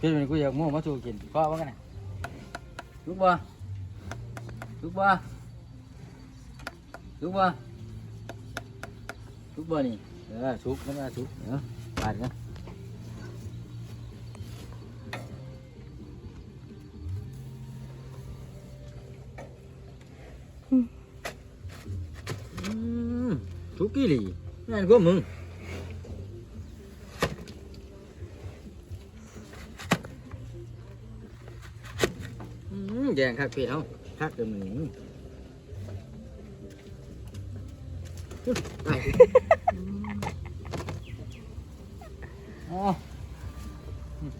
เพื่อนกูอยากหมูมาสู่กินก็ว่ากันนะลุกบ่ลุกบ่ลุกบ่ลุกบ่นี่เออสุกมันก็สุกเนาะปาดกันอืมสุกกี่หลีนั่นก็มึง อืมแดงคักเปียวคักเดี๋ยวมึงไปอ๋ออืม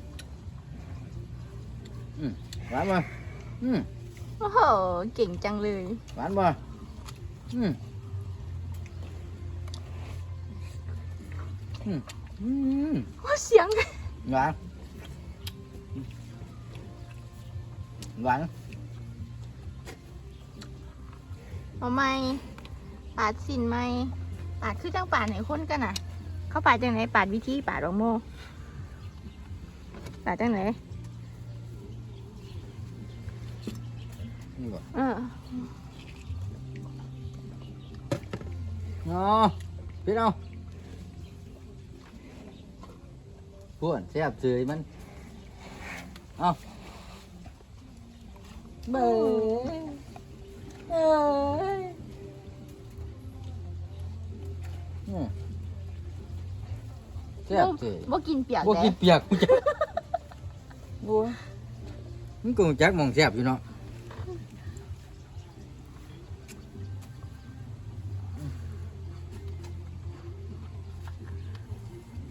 อืมหวานบ่อืมโอ้โห เก่งจังเลย หวานบ่อืมอืมอืม โอ้เสียง หวาน หวานเอาไหมปาดสินไหมปาดคือจังปาดไหนคนกันน่ะ เขาปาดจังไหนปาดวิธีปาดของโมปาดจังไหนนี่บ่เอออ๋อพี่เอาพวนแซ่บเฉยมัน เอา เบ้ยเอ้ยอืมแซ่บเฉยบ่กินเปียกบ่แดกินเปียกกูจะโอ้ยมันก็รู้จักหมองแซ่บอยู่เนาะ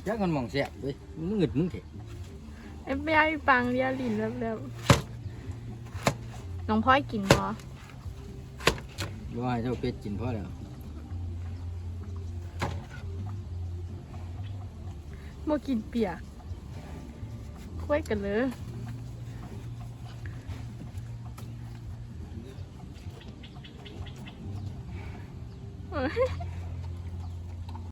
จักมันหมองแซ่บเว้ยมึงหงึดมึงเถอะไอ้ไม่ไอ้ปังเรียลินแล้วแล้ว น้องพ่อยกินบ่บ่ให้เจ้าเป็ดกินพอแล้วบ่กินเปียกคุยกันเลยเออ